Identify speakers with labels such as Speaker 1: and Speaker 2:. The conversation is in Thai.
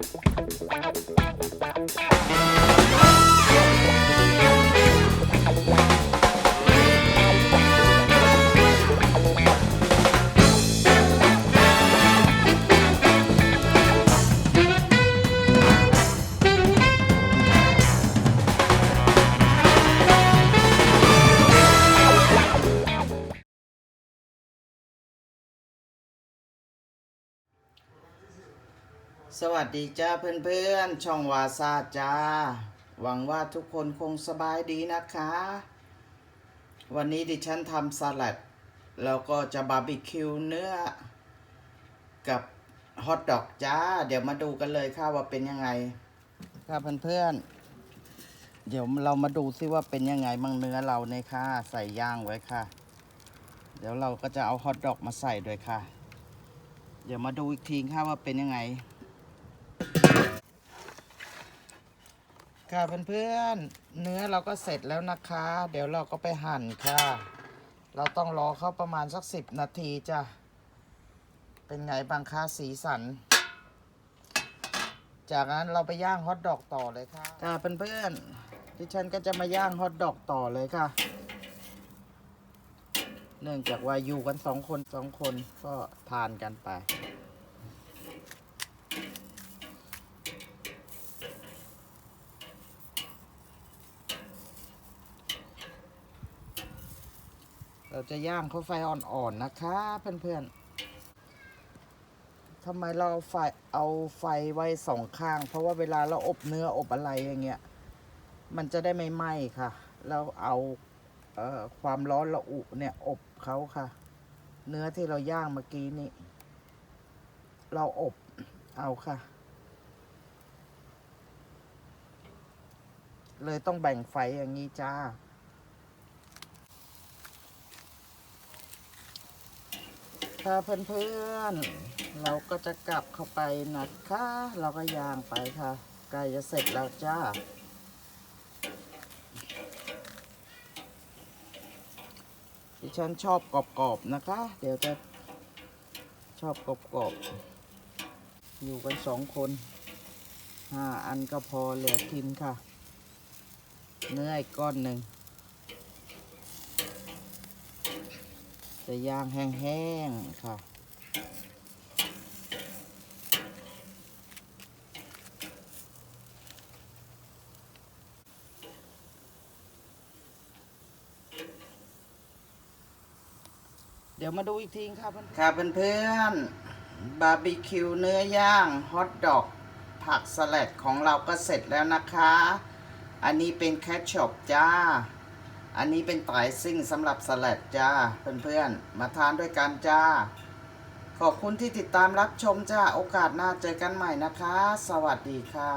Speaker 1: Thank you. สวัสดีจ้าเพื่อนๆ ช่องวาซาจ้า หวังว่าทุกคนคงสบายดีนะคะ วันนี้ดิฉันทำสลัด แล้วก็จะบาร์บีคิวเนื้อ กับฮอทดอกจ้า เดี๋ยวมาดูกันเลยค่ะว่าเป็นยังไง ค่ะเพื่อนๆ เดี๋ยวเรามาดูซิว่าเป็นยังไงมั่งเนื้อเราเนี่ยค่ะใส่ย่างไว้ค่ะ เดี๋ยวเราก็จะเอาฮอทดอกมาใส่ด้วยค่ะ เดี๋ยวมาดูอีกทีค่ะว่าเป็นยังไง ค่ะเพื่อนๆ เนื้อเราก็เสร็จแล้วนะคะ เดี๋ยวเราก็ไปหั่นค่ะ เราต้องรอเขาประมาณสักสิบนาทีจ้ะ เป็นไงบางคะสีสัน จากนั้นเราไปย่างฮอทดอกต่อเลยค่ะค่ะเพื่อนๆที่ฉันก็จะมาย่างฮอทดอกต่อเลยค่ะ เนื่องจากว่าอยู่กันสองคนสองคนก็ทานกันไป เราจะย่างเขาไฟอ่อนๆนะคะ เพื่อนๆทำไมเราไฟเอาไฟไว้สองข้าง เพราะว่าเวลาเราอบเนื้ออบอะไรอย่างเงี้ย มันจะได้ไม่ไหม้ค่ะ เราเอาเอ่อความร้อนระอุเนี่ยอบเขาค่ะ เนื้อที่เราย่างเมื่อกี้นี้เราอบเอาค่ะ เลยต้องแบ่งไฟอย่างนี้จ้า ค่ะเพื่อนๆ เราก็จะกลับเข้าไปนะคะ เราก็ย่างไปค่ะใกล้จะเสร็จแล้วจ้า ดิฉันชอบกรอบๆนะคะ เดี๋ยวจะชอบกรอบๆ อยู่กันสองคนห้าอันก็พอเหลือกินค่ะ เนื้ออีกก้อนหนึ่ง จะย่างแห้งๆค่ะ เดี๋ยวมาดูอีกทีครับครับเพื่อนๆบาร์บีคิวเนื้อย่างฮอทดอกผักสลัดของเราก็เสร็จแล้วนะคะ อันนี้เป็นแคชชอปจ้า อันนี้เป็นไตรซิ่งสำหรับสลัดจ้าเพื่อนๆ มาทานด้วยกันจ้า ขอบคุณที่ติดตามรับชมจ้า โอกาสหน้าเจอกันใหม่นะคะ สวัสดีค่ะ